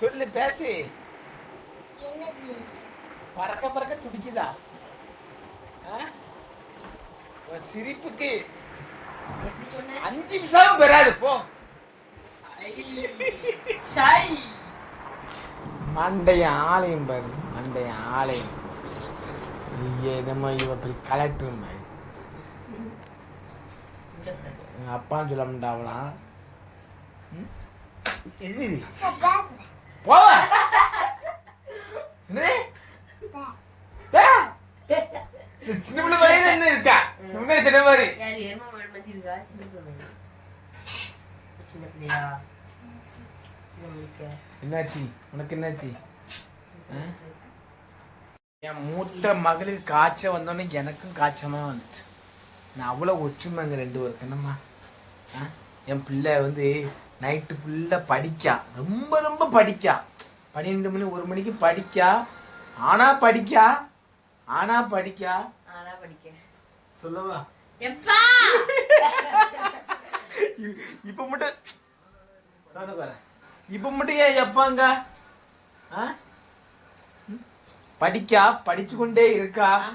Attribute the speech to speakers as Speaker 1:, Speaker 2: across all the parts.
Speaker 1: சொல்லு பேசு.
Speaker 2: என்னது?
Speaker 1: பறக்க பறக்க துடிக்குதா? சிரிப்புக்கு. அஞ்சு நிமிஷம் பெறாது போ. மண்டைய ஆலயம் பாரு மண்டைய ஆலயம் நீங்க என்னமோ இவ கலெக்டர் மாதிரி. அப்பான்னு சொல்ல மாட்டாவலாம் என்னது? போவ. சின்ன பிள்ளை வழியில என்ன இருக்கா? உண்மையை சொன்ன மாதிரி. என்னாச்சு? உனக்கு என்னாச்சு? என் மூத்த மகளிர் காய்ச்சல் வந்தோடனே எனக்கும் காய்ச்சமா வந்துச்சு. நான் அவ்வளோ ஒற்றுமைங்க ரெண்டு பேருக்கு என்னம்மா? என் பிள்ளை வந்து நைட்டு ஃபுல்லாக படிக்கா. ரொம்ப ரொம்ப படிக்கா. பன்னிரெண்டு மணி ஒரு மணிக்கு படிக்கா. ஆனா படிக்கா. ஆனா படிக்கா.
Speaker 3: ஆனா படிக்க.
Speaker 1: சொல்லவா? இப்ப மட்டும். இப்ப மட்டும் ஏன் எப்பாங்க? படிக்கா படிச்சு கொண்டே இருக்கா?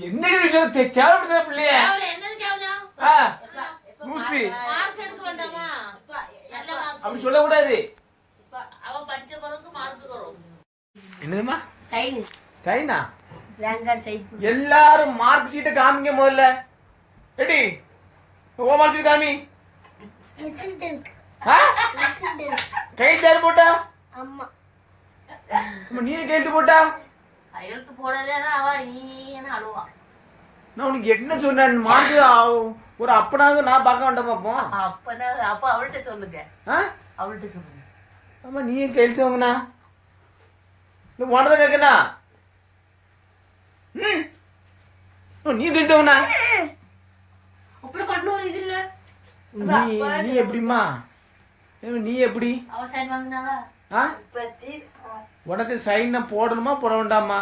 Speaker 1: என்ன கேவலப்படுத்த பிள்ளைய? ஆ, லூசு
Speaker 3: மார்க் எடுக்க வேண்டாமா நல்ல மார்க்
Speaker 1: அப்படி சொல்லக்கூடாது.
Speaker 3: அவ படிச்ச குறவுக்கு மார்க் குறவு
Speaker 1: என்னதுமா
Speaker 3: சைன். சைன்?
Speaker 1: எல்லாரும் மார்க் ஷீட்டை காமிங்க முதல்ல. ரெடி. ஓ மார்க் ஷீட் காமி. கையெழுத்து யார் போட்டா?
Speaker 2: அம்மா
Speaker 1: அம்மா, நீ கையெழுத்து போட்டா?
Speaker 3: கையெழுத்து போடலன்னா அவ நீ என்ன அழுவா.
Speaker 1: நான் உனக்கு என்ன சொன்னேன் மார்க் ஒரு அப்பனாக நான் பார்க்க வேண்டாம் பார்ப்போம்
Speaker 3: அப்பதான் அப்ப அவள்கிட்ட சொல்லுங்க.
Speaker 1: ஆ?
Speaker 3: அவள்கிட்ட சொல்லுங்க.
Speaker 1: ஆமா நீ கையெழுத்து வாங்கினா? நீ உனதான் கேட்கணா ம். நீ கையெழுத்து
Speaker 3: அப்புறம் கண்ணு ஒரு இது இல்ல.
Speaker 1: நீ நீ எப்படிம்மா? நீ எப்படி?
Speaker 3: அவ சைன் வாங்கினாளா?
Speaker 1: ஆ? உனக்கு சைனை போடணுமா போட வேண்டாமா?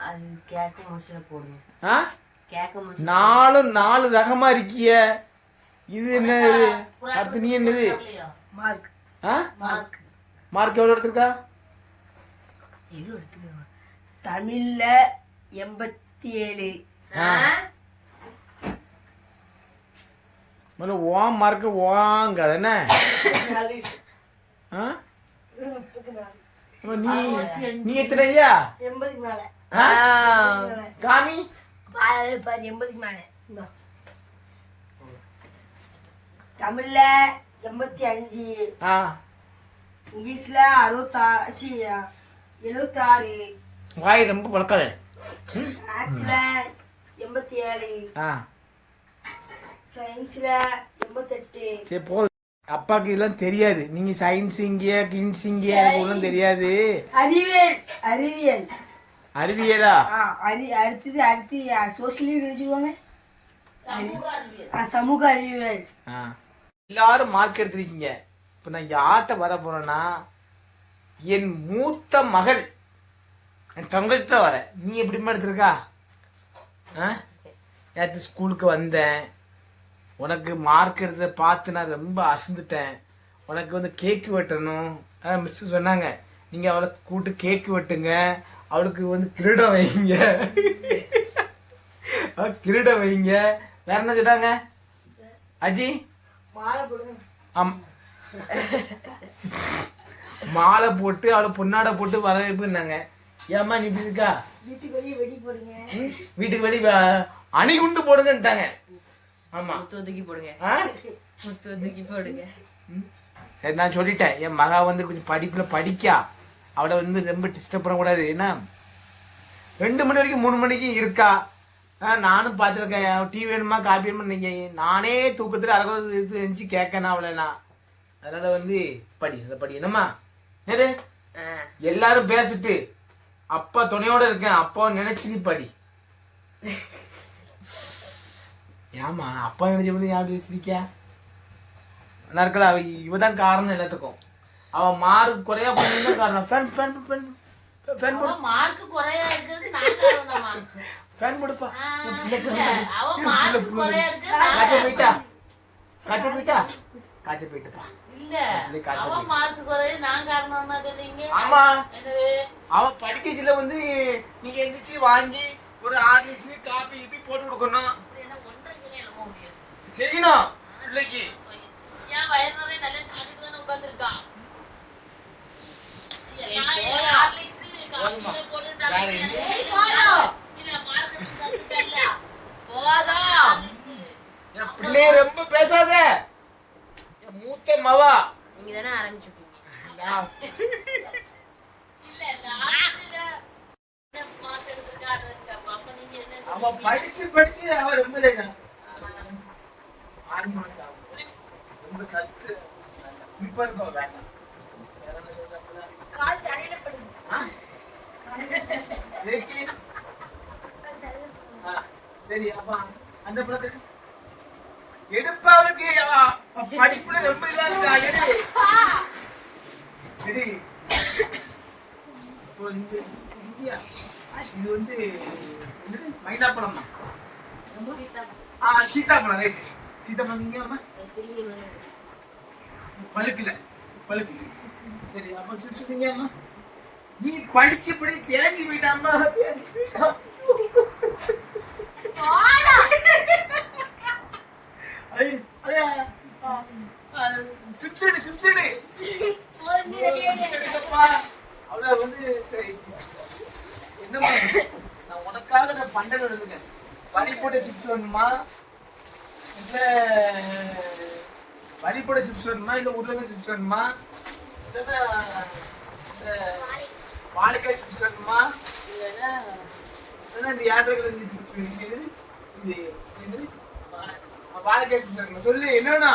Speaker 3: அது கேட்க போடுங்க
Speaker 1: ஆ? நாலு நாலு ரகமா இருக்கிய. இது என்ன இது? அடுத்து நீ என்னது
Speaker 3: மார்க்
Speaker 1: ஆ?
Speaker 3: மார்க்
Speaker 1: மார்க் எவ்வளோ எடுத்திருக்கா?
Speaker 4: தமிழ்ல எண்பத்தி ஏழு.
Speaker 1: முதல்ல ஓம் மார்க் ஓங்க அதானே ஆ? நீ நீ எத்தனை ஐயா?
Speaker 4: எண்பதுக்கு மேல.
Speaker 1: ஆ? காமி?
Speaker 4: பாரு எண்பதுக்கு மேல. தமிழ்ல எண்பத்தி அஞ்சு இங்கிலீஷ்ல அறுபத்தாச்சு எழுபத்தாறு
Speaker 1: வாய் ரொம்ப பழக்காத.
Speaker 4: மேக்ஸ்ல எண்பத்தி ஏழு சயின்ஸ்ல எண்பத்தெட்டு.
Speaker 1: சரி போதும் அப்பாவுக்கு இதெல்லாம் தெரியாது. நீங்க சயின்ஸ் இங்கே கின்ஸ் இங்கே எனக்கு ஒன்றும் தெரியாது.
Speaker 4: அறிவியல் அறிவியல்.
Speaker 1: அறிவியலா?
Speaker 4: அடுத்தது அடுத்து சோசியல் நினைச்சுக்குவாங்க
Speaker 3: சமூக அறிவியல்.
Speaker 4: ஆ, சமூக அறிவியல்.
Speaker 1: ஆ. எல்லாரும் மார்க் எடுத்திருக்கீங்க. இப்போ நான் யார்கிட்ட வர போறேன்னா என் மூத்த மகள் என் தங்கள்கிட்ட வர. நீ எப்படிமா எடுத்திருக்கா? ஆ? நேற்று ஸ்கூலுக்கு வந்தேன். உனக்கு மார்க் எடுத்ததை பார்த்து நான் ரொம்ப அசந்துட்டேன். உனக்கு வந்து கேக்கு வெட்டணும். அதான் மிஸ் சொன்னாங்க. நீங்கள் அவளை கூட்டு கேக்கு வெட்டுங்க. அவளுக்கு வந்து கிரீடம் வைங்க. கிரீடம் வைங்க. வேற என்ன சொன்னாங்க அஜி?
Speaker 4: மாலை போடுங்க.
Speaker 1: ஆம். மாலை போட்டு அவளை பொன்னாடை போட்டு வரவேப்புனாங்க ஏம்மா நீ இப்படி இருக்கா?
Speaker 4: வீட்டுக்கு வெளியே வெடி போடுங்க.
Speaker 1: வீட்டுக்கு வெளியே அணிகுண்டு போடுங்கன்ட்டாங்க. ஆமா.
Speaker 3: முத்து தூக்கி போடுங்க.
Speaker 1: ஆ?
Speaker 3: முத்து தூக்கி போடுங்க.
Speaker 1: சரி நான் சொல்லிட்டேன். என் மகா வந்து கொஞ்சம் படிப்புல படிக்கா. அவளை வந்து ரொம்ப டிஸ்டர்ப் பண்ணக்கூடாது ஏன்னா ரெண்டு மணி வரைக்கும் மூணு மணிக்கு இருக்கா? நானும் பார்த்துருக்கேன். டீ வேணுமா காபி வேணுமா நீங்க நானே தூக்கத்தில் அறக்கிறது இது இருந்துச்சு கேட்கணும் அவளை நான். அதனால வந்து படி அதை படி. என்னம்மா? நேரு எல்லாரும் பேசிட்டு அப்பா துணையோட இருக்கேன். அப்பா நினைச்சு நீ படி. ஏமா அப்பா நினைச்ச போது ஞாபகம் வச்சிருக்கியா? நல்லா இருக்கல அவ இவதான் காரணம் எல்லாத்துக்கும். அவ மார்க் குறையா பண்ணதான் காரணம். ஃபேன் ஃபேன் ஃபேன் ஃபேன் போடு
Speaker 3: மார்க் குறையா இருக்கிறது நான் காரணமா
Speaker 1: ஃபேன் போடுப்பா
Speaker 3: அவ மார்க் குறையா இருக்கிறது நான்
Speaker 1: காய்ச்சல் போயிட்டா? காய்ச்சல் போயிட்டா? காய்ச்ச போயிட்டுப்பா.
Speaker 3: இல்ல அவன். மார்க் குறைய நான் காரணம்னா சொல்றீங்க
Speaker 1: ஆமா. அவன் படிக்கச்சில வந்து நீங்க எந்திரிச்சு வாங்கி ஒரு ஆர்லிஸ் காபி கீபி போட்டு கொடுக்கணும். செய்யணும். பிள்ளைக்கு
Speaker 3: ஏன் வயிறு நிறைய நல்லா சாப்பிட்டு தானே உட்காந்துருக்கான்
Speaker 1: போதுமா? வேற எங்க? பிள்ளைய ரொம்ப பேசாத. மூத்த மவா.
Speaker 3: நீங்க தானே ஆரம்பிச்சுட்டீங்க
Speaker 1: அவன்? படிச்சு படிச்சு அவன் ரொம்ப சத்து. குறிப்பா இருக்கும் வேண்டாம்?
Speaker 2: கால்
Speaker 1: சரி அப்ப அந்த பழத்தை எடுப்பா அவளுக்கு அவ- அவ படிப்புல ரொம்ப இதா எடு. இப்போ இந்த இந்தியா இது வந்து மைனாப்பழமா ஆ சீதாப்பழம் ரைட்டு சீதாப்பழம்
Speaker 3: மரம்.
Speaker 1: பழுக்கல. பழுக்கு சரி அப்ப சிப்ஸ் திங்கலாமா நீ படிச்சு படி தேங்கி போயிட்டாமா தேங்கி போயிட்டா. அது அது ஆ, ஆ, வந்து சரி. என்னம்மா? நான் உனக்காக நான் பண்டன் எழுதுங்க வரி போட்ட சிப்ஸ் வேணுமா? இல்லை வரி போட்ட சிப்ஸ் வேணுமா? இல்லை உருளைக்காய் சிப்ஸ் வேணுமா? இல்லைன்னா இந்த வாழைக்காய் சிப்ஸ் வேணுமா?
Speaker 3: இல்லைன்னா
Speaker 1: இல்லைன்னா இந்த ஏட்டர்கள் சிப்ஸ் வேணும்? இது. சொல்லு என்னன்னா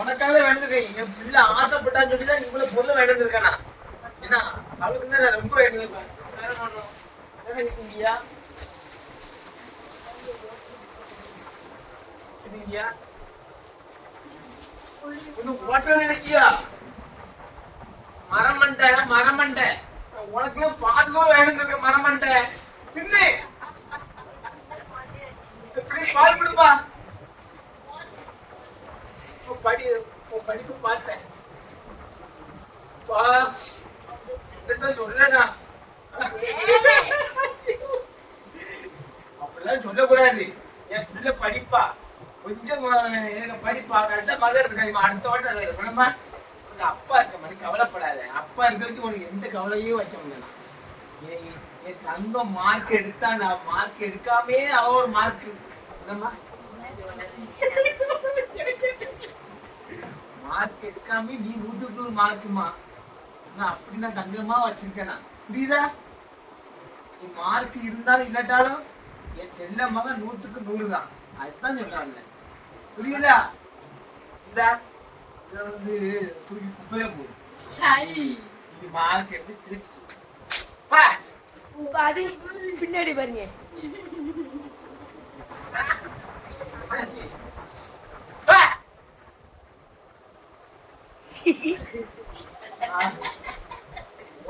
Speaker 1: உனக்காக வேண்டியிருக்கேன். என் பிள்ளை ஆசைப்பட்டான்னு சொல்லி தான் இவ்வளவு பொருள் வேண்டியிருக்கானா என்ன அவளுக்கு தான் நான் ரொம்ப வேண்டியிருப்பேன் வேற மரமண்ட உனக்கு பாசம் வேண்டியிருக்க தின்னு. எப்படி பால் கொடுப்பா. படி உன் படிப்பு பார்த்தேன். பா என்னத்த சொல்லனா அப்படிலாம் சொல்லக்கூடாது. என் பிள்ளை படிப்பா. கொஞ்சம் எனக்கு படிப்பா. நல்ல மகன் இருக்காங்க அடுத்த வாட்டம் இருக்கணுமா? உங்க அப்பா இருக்க மாதிரி கவலைப்படாத. அப்பா இருக்கிறதுக்கு உனக்கு எந்த கவலையும் வைக்க முடியல. என் என் தங்கம் மார்க் எடுத்தா நான் மார்க் எடுக்காமே அவ ஒரு மார்க் என்னம்மா? மார்க் எடுக்காம நீ நூத்துக்கு நூறு மார்க்குமா? நான் அப்படி நான் தங்கமா வச்சிருக்கேன்? நான். புரியுதா? நீ மார்க் இருந்தாலும் இல்லாட்டாலும் என் செல்ல மகன் நூத்துக்கு நூறு தான் அதுதான் சொல்றாங்க. புரியுதா? இந்த இதை வந்து தூக்கி குப்பையில போடு. இது மார்க் எடுத்து கிழிச்சு பா!
Speaker 4: அது பின்னாடி பாருங்க
Speaker 1: ஆச்சு. பா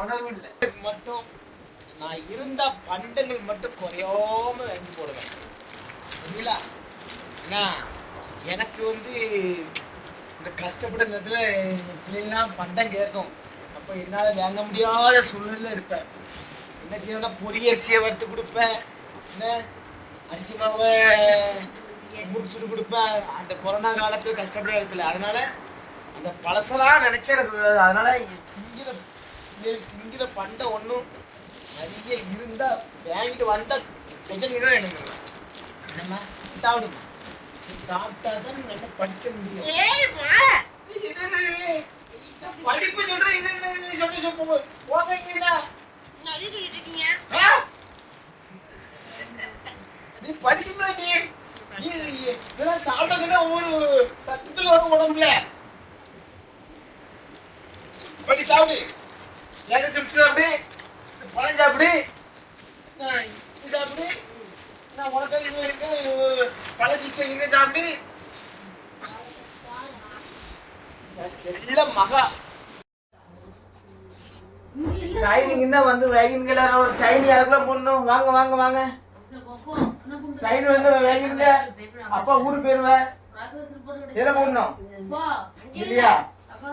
Speaker 1: உணர்வு இல்லை மட்டும் நான் இருந்த பண்டங்கள் மட்டும் குறையாம வாங்கி போடுவேன் சரிங்களா எனக்கு வந்து இந்த கஷ்டப்பட்ட நேரத்தில் பிள்ளைங்களாம் பண்டம் கேட்கும். அப்போ என்னால் வாங்க முடியாத சூழ்நிலை இருப்பேன். என்ன செய்யணும்னா பொரியரிசியை வறுத்து கொடுப்பேன் என்ன அரிசி மாவை முடிச்சுட்டு கொடுப்பேன் அந்த கொரோனா காலத்தில் கஷ்டப்பட்ட இடத்துல. அதனால அந்த பழசெல்லாம் நினைச்சா எனக்கு அதனால திங்கிற திங்கிற பண்டம் ஒன்றும் நிறைய இருந்தா வாங்கிட்டு வந்தா டெஜன் எனக்கு என்னம்மா சாப்பிடுமா நீ சாப்பிட்டா தான் நல்லா படிக்க முடியும்? படிப்பு சொல்றேன் இது என்னது? சொல்லி சொல்லி போங்க இங்கடா. ஆ? நீ படிக்கணும் நீ நீ இதெல்லாம் சாப்பிட்டதுன்னா ஒவ்வொரு சத்துக்கள் வரும் உடம்புல படி சாப்பிடு ஏழை சிப்ஸ் சாப்பிடு பழம் சாப்பிடு இது சாப்பிடு நான் உனக்கு இது இருக்கு. பழ சிப்ஸ் இங்கே சாப்பிடு செல்ல மகா. சைனிங் என்ன வந்து வேகின் கலர் ஒரு சைனி அதுக்குள்ள போடணும்? வாங்க வாங்க வாங்க. சைன் வந்து வேகிங்க அப்பா ஊருக்கு போயிருவேன் எதில் போடணும்?
Speaker 5: போ
Speaker 1: இல்லையா?
Speaker 5: அப்பா.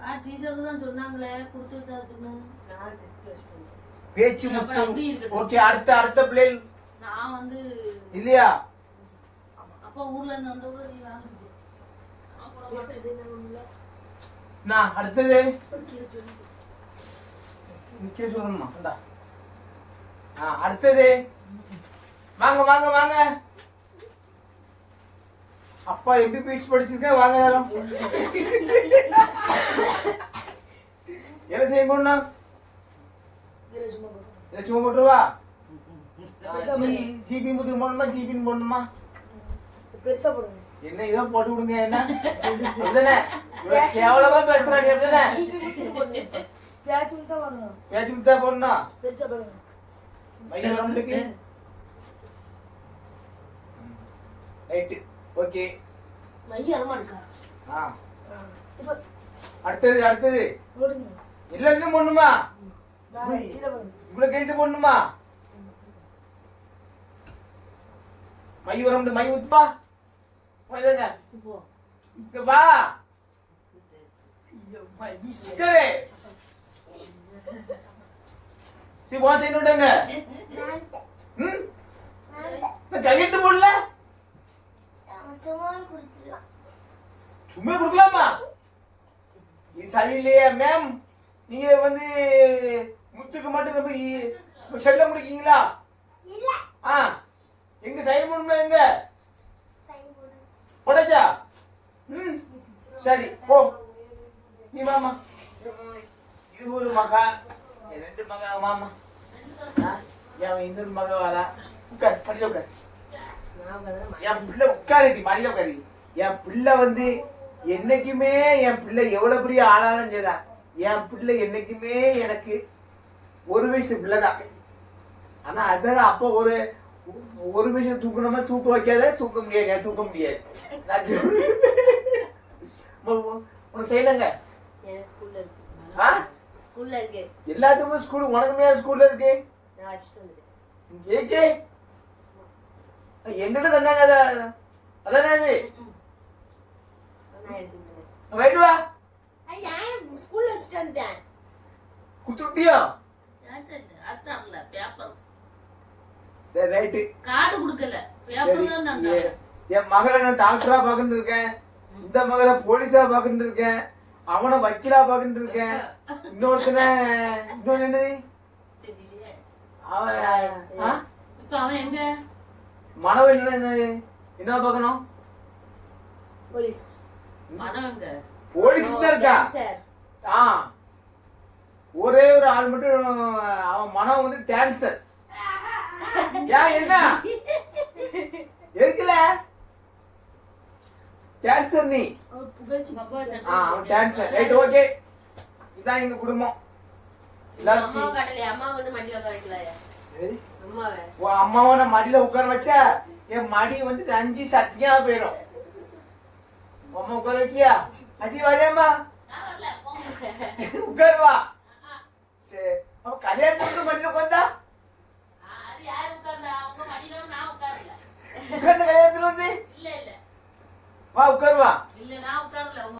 Speaker 5: ஆ டீச்சர் தான் சொன்னாங்களே கொடுத்து விட்டாச்சுன்னு
Speaker 3: நான் டிஸ்க் வச்சுட்டு வந்தேன்.
Speaker 1: பேச்சு முத்தம். ஓகே அடுத்த அடுத்த பிள்ளைகள்?
Speaker 5: நான் வந்து
Speaker 1: இல்லையா?
Speaker 5: அப்பா ஊர்ல இருந்து வந்த கூட நீ வாங்க
Speaker 1: நான் அடுத்தது? முக்கிய சொல்லணுமா? அடுத்தது? வாங்க வாங்க வாங்க. அப்பா எம்பிபிஎஸ் படிச்சிருக்கேன் வாங்க எல்லாரும் என்ன செய்ய போனா
Speaker 4: சும்மா
Speaker 1: போட்டுருவா? ஜிபி முதுகு போடணுமா? ஜிபின்னு போடணுமா?
Speaker 4: பெருசா போடுங்க.
Speaker 1: என்ன இதோ போட்டு விடுங்க என்ன? அப்படிதானே? கேவலமா பேசுறாடி அப்படிதானே?
Speaker 4: பேச்சு தான் பண்ணணும்
Speaker 1: பேச்சு முத்தா போடணும்?
Speaker 4: பெருசா போடுங்க.
Speaker 1: மையம் வரம்புக்கு ரைட்டு ஓகே.
Speaker 4: மையம் இருக்கா?
Speaker 1: ஆ. அடுத்தது அடுத்தது.
Speaker 4: போடுங்க.
Speaker 1: எல்லாத்தையும் போடணுமா?
Speaker 4: நான் கீழே போடுங்க.
Speaker 1: உங்களுக்கு எழுத்து போடணுமா? மை வரம்பு மை ஊத்துப்பா இங்க வா. சரி வா சைடு விடுங்க ம்? நான் கையெழுத்து போடல?
Speaker 2: சும்மா
Speaker 1: கொடுக்கலாமா? இது சரியில்லையே மேம் நீங்க வந்து முத்துக்கு மட்டும் ரொம்ப செல்ல முடிக்கீங்களா? ஆ. எங்க சைன் பண்ணணும் எங்க? போடாச்சா ம். சரி போ. நீ வாமா இது ஒரு மகா ரெண்டு மகா ஆ, என் இன்னொரு மகா வரா உட்கார் படியில உட்கார். என் பிள்ளை உட்காருடி மடியில உட்காரு. என் பிள்ளை வந்து என்னைக்குமே என் பிள்ளை எவ்வளவு பெரிய ஆளாலும் சரிதான் என் பிள்ளை என்னைக்குமே எனக்கு ஒரு வயசு பிள்ளைதான். ஆனா அதான் அப்போ ஒரு ஒரு வயசு தூக்கணுமா? தூக்க வைக்காத தூக்க முடியாது தூக்க முடியாது. உனக்கு செய்யலங்க? எல்லாத்துக்குமே ஸ்கூல் உனக்குமே ஸ்கூல்ல இருக்கு? ஏகே எங்கிட்ட தந்தாங்க அத- அதானே அது?
Speaker 3: நான்
Speaker 1: வா.
Speaker 3: ஸ்கூல்ல வச்சுட்டு
Speaker 5: பேப்பர்
Speaker 1: சரி ரைட்டு.
Speaker 5: கார்டு கொடுக்கல பேப்பர் தான் தந்தாங்க
Speaker 1: என் மகளை நான் டாக்டரா பாக்குன்னு இருக்கேன். இந்த மகளை போலீஸா பாக்குன்னு இருக்கேன். அவனை வக்கீலா பாக்குன்னு இருக்கேன். இன்னொருத்தன இன்னொன்னு என்னது? அவன்
Speaker 5: இப்ப அவன் எங்க?
Speaker 1: மனவன் என்ன? என்ன பார்க்கணும்?
Speaker 4: போலீஸ்.
Speaker 5: மனம் எங்க
Speaker 1: போலீஸ் தான் இருக்கா?
Speaker 3: சார்.
Speaker 1: ஆ. ஒரே ஒரு ஆள் மட்டும் அவன் மனம் வந்து டான்சர் ஏன் என்ன? எதுக்குல? டான்சர் நீ. அவன் டான்சர் ரைட் ஓகே இதான் எங்க குடும்பம்.
Speaker 3: அம்மா மண்டியில உட்கார வைக்கலையா?
Speaker 1: ஏய்,
Speaker 3: அம்மாவை
Speaker 1: உன் அம்மாவை. நான் மடியில உட்கார வச்சா என் மடி வந்து அஞ்சு சட்னியா போயிடும் அம்மா உட்கார வைக்கியா? அஜி
Speaker 5: போங்க
Speaker 1: உட்காருவா சரி அவ கல்யாணத்துக்கு மடியில உட்காந்தா?
Speaker 5: உட்கார்ந்தா?
Speaker 1: கல்யாணத்துல வந்து? வா உட்காருவா
Speaker 5: இல்ல நான் உட்காரல.